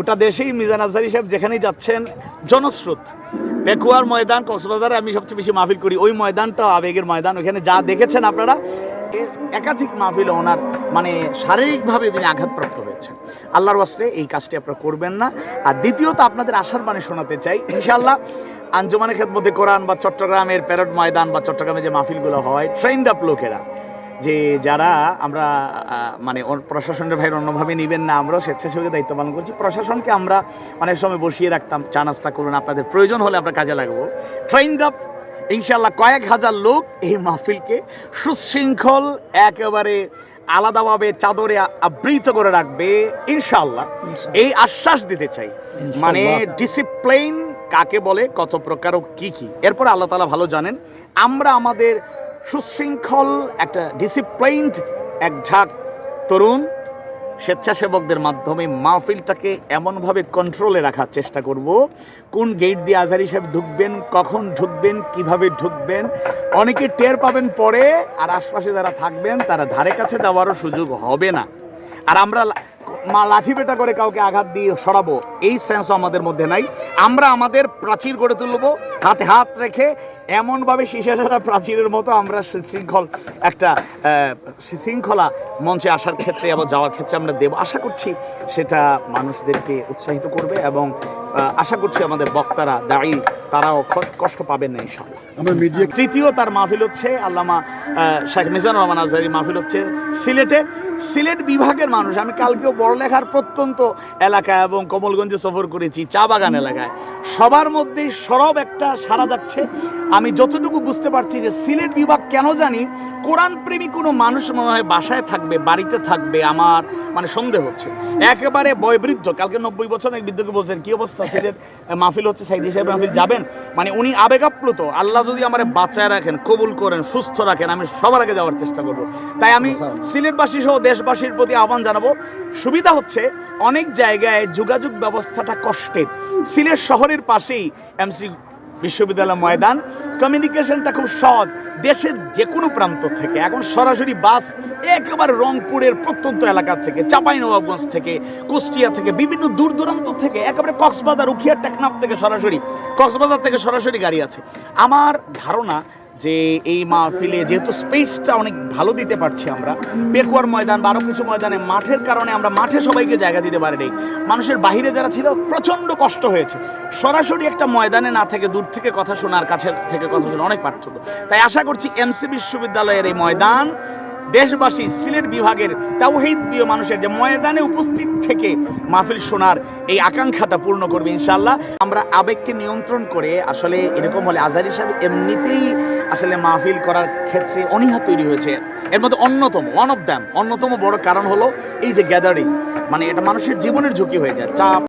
গোটা দেশেই মিজান আজহারি সাহেব যেখানেই যাচ্ছেন, জনস্রোত। পেকুয়ার ময়দান, কক্সবাজারে আমি সবচেয়ে বেশি মাহফিল করি। ওই ময়দানটা, আবেগের ময়দান ওখানে যা দেখেছেন আপনারা একাধিক মাহফিল ওনার মানে শারীরিকভাবে তিনি আঘাতপ্রাপ্ত হয়েছেন। আল্লাহর ওয়াস্তে এই কাজটি আপনারা করবেন না। আর দ্বিতীয়ত আপনাদের আশার বাণী শোনাতে চাই, ইনশাআল্লাহ আঞ্জুমানে খেদমতে কোরআন বা চট্টগ্রামের প্যারড ময়দান বা চট্টগ্রামে যে মাহফিলগুলো হয় ট্রেন্ড আপ লোকেরা যে যারা আমরা মানে প্রশাসনের ভাইয়ের অন্যভাবে নেবেন না আমরাও স্বেচ্ছাসেবকের দায়িত্ব পালন করছি। প্রশাসনকে আমরা অনেক সময় বসিয়ে রাখতাম চা নাস্তা করুন আপনাদের প্রয়োজন হলে আমরা কাজে লাগবো। ট্রেন্ড আপ ইনশাল্লাহ কয়েক হাজার লোক এই মাহফিলকে সুশৃঙ্খল একেবারে আলাদাভাবে চাদরে আবৃত করে রাখবে ইনশাল্লাহ এই আশ্বাস দিতে চাই। মানে ডিসিপ্লিন কাকে বলে কত প্রকার ও কি কি? এরপর আল্লাহ তালা ভালো জানেন। আমরা আমাদের সুশৃঙ্খল, একটা ডিসিপ্লিনড এক ঝাঁক তরুণ, স্বেচ্ছাসেবকদের মাধ্যমে মাহফিলটাকে এমনভাবে কন্ট্রোলে রাখার চেষ্টা করব। কোন গেট দিয়ে আজহারি সাহেব ঢুকবেন, কখন ঢুকবেন, কীভাবে ঢুকবেন, অনেকে টের পাবেন পরে, আর আশপাশে যারা থাকবেন, তারা ধারে কাছে যাওয়ারও সুযোগ হবে না। আর আমরা মা লাঠি পেটা করে কাউকে আঘাত দিয়ে সরাবো এই সেন্সও আমাদের মধ্যে নাই। আমরা আমাদের প্রাচীর গড়ে তুলব হাতে হাত রেখে এমনভাবে শীষে সারা প্রাচীরের মতো আমরা শৃঙ্খল একটা শৃঙ্খলা মঞ্চে আসার ক্ষেত্রে এবং যাওয়ার ক্ষেত্রে আমরা দেব। আশা করছি সেটা মানুষদেরকে উৎসাহিত করবে এবং আশা করছি আমাদের বক্তারা দায়ী তারাও কষ্ট পাবেন না ইনশাআল্লাহ। আমরা মিডিয়া তৃতীয় তার মাহফিল হচ্ছে আল্লামা শেখ মিজানুর রহমান আজহারি মাহফিল হচ্ছে সিলেটে। সিলেট বিভাগের মানুষ আমি কালকেও বড়লেখার প্রত্যন্ত এলাকা এবং কমলগঞ্জে সফর করেছি চা বাগান এলাকায়। সবার মধ্যেই সরব একটা সারা যাচ্ছে। আমি যতটুকু বুঝতে পারছি যে সিলেট বিভাগ কেন জানি কোরআন প্রেমী কোনো মানুষ মনে হয় বাসায় থাকবে বাড়িতে থাকবে আমার মানে সন্দেহ হচ্ছে। একেবারে বয়বৃদ্ধ কালকে নব্বই বছর এক বৃদ্ধকে বলছেন কি অবস্থা সিলেট? মাহফিল হচ্ছে সাইদি সাহেব মাহফিল যাবেন? মানে উনি আবেগাপ্লুত আল্লাহ যদি আমার বাঁচায় রাখেন কবুল করেন সুস্থ রাখেন আমি সবার আগে যাওয়ার চেষ্টা করব। তাই আমি সিলেটবাসী সহ দেশবাসীর প্রতি আহ্বান জানাব সুবিধা হচ্ছে অনেক জায়গায় যোগাযোগ ব্যবস্থাটা কষ্টের সিলেট শহরের পাশেই এমসি বিশ্ববিদ্যালয় ময়দান। কমিউনিকেশনটা খুব সহজ। দেশের যে কোনো প্রান্ত থেকে, এখন সরাসরি বাস একেবারে রংপুরের প্রত্যন্ত এলাকা থেকে, চাঁপাইনবাবগঞ্জ থেকে, কুষ্টিয়া থেকে, বিভিন্ন দূর দূরান্ত থেকে, একেবারে কক্সবাজার উখিয়া টেকনাফ থেকে সরাসরি, কক্সবাজার থেকে সরাসরি গাড়ি আছে। আমার ধারণা যে এই মাহফিলে যেহেতু স্পেসটা অনেক ভালো দিতে পারছি আমরা, পেকুয়ার ময়দান বা আরও কিছু ময়দানে মাঠের কারণে আমরা মাঠে সবাইকে জায়গা দিতে পারি নেই মানুষের বাহিরে যারা ছিল, প্রচণ্ড কষ্ট হয়েছে। সরাসরি একটা ময়দানে না থেকে দূর থেকে কথা শোনার কাছে থেকে কথা শোনা অনেক পার্থক্য। তাই আশা করছি এমসি বিশ্ববিদ্যালয়ের এই ময়দান দেশবাসী, সিলেট বিভাগের তাওহিদ প্রিয় মানুষের যে ময়দানে উপস্থিত থেকে মাহফিল শোনার এই আকাঙ্ক্ষাটা পূর্ণ করবে ইনশাল্লাহ আমরা আবেগকে নিয়ন্ত্রণ করে আসলে এরকম হলে আজহার হিসাবে এমনিতেই আসলে মাহফিল করার ক্ষেত্রে অনীহা তৈরি হয়েছে। এর মধ্যে অন্যতম ওয়ান অফ দ্যাম অন্যতম বড় কারণ হলো এই যে গ্যাদারিং মানে এটা মানুষের জীবনের ঝুঁকি হয়ে যায়। চাপ